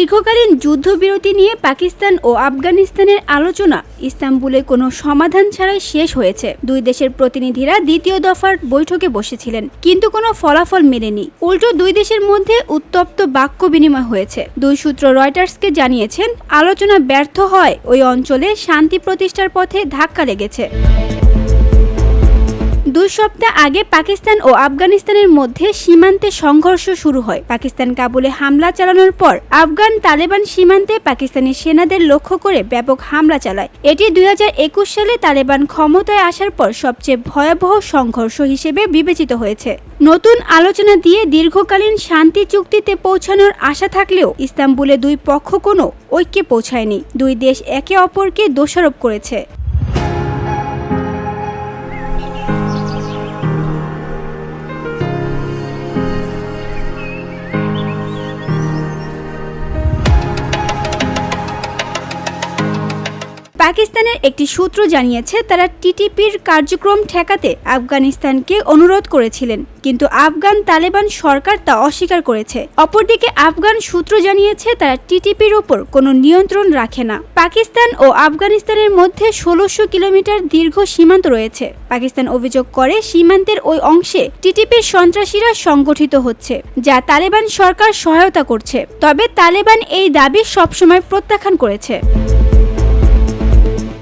দীর্ঘকালীন যুদ্ধবিরতি নিয়ে পাকিস্তান ও আফগানিস্তানের আলোচনা ইস্তাম্বুলে কোনো সমাধান ছাড়াই শেষ হয়েছে। দুই দেশের প্রতিনিধিরা দ্বিতীয় দফার বৈঠকে বসেছিলেন, কিন্তু কোনো ফলাফল মেলেনি। উল্টো দুই দেশের মধ্যে উত্তপ্ত বাক্য বিনিময় হয়েছে। দুই সূত্র রয়টার্সকে জানিয়েছেন, আলোচনা ব্যর্থ হয়, ওই অঞ্চলে শান্তি প্রতিষ্ঠার পথে ধাক্কা লেগেছে। দুই সপ্তাহ আগে পাকিস্তান ও আফগানিস্তানের মধ্যে সীমান্তে সংঘর্ষ শুরু হয়। পাকিস্তান কাবুলে হামলা চালানোর পর আফগান তালেবান সীমান্তে পাকিস্তানি সেনাদের লক্ষ্য করে ব্যাপক হামলা চালায়। এটি দুই হাজার একুশ সালে তালেবান ক্ষমতায় আসার পর সবচেয়ে ভয়াবহ সংঘর্ষ হিসেবে বিবেচিত হয়েছে। নতুন আলোচনা দিয়ে দীর্ঘকালীন শান্তি চুক্তিতে পৌঁছানোর আশা থাকলেও ইস্তাম্বুলে দুই পক্ষ কোনো ঐক্যে পৌঁছায়নি। দুই দেশ একে অপরকে দোষারোপ করেছে। পাকিস্তানের একটি সূত্র জানিয়েছে, তারা টিটিপির কার্যক্রম ঠেকাতে আফগানিস্তানকে অনুরোধ করেছিলেন, কিন্তু আফগান তালেবান সরকার তা অস্বীকার করেছে। অপরদিকে আফগান সূত্র জানিয়েছে, তারা টিটিপির ওপর কোনো নিয়ন্ত্রণ রাখে না। পাকিস্তান ও আফগানিস্তানের মধ্যে ষোলোশো কিলোমিটার দীর্ঘ সীমান্ত রয়েছে। পাকিস্তান অভিযোগ করে, সীমান্তের ওই অংশে টিটিপির সন্ত্রাসীরা সংগঠিত হচ্ছে, যা তালেবান সরকার সহায়তা করছে। তবে তালেবান এই দাবি সবসময় প্রত্যাখ্যান করেছে।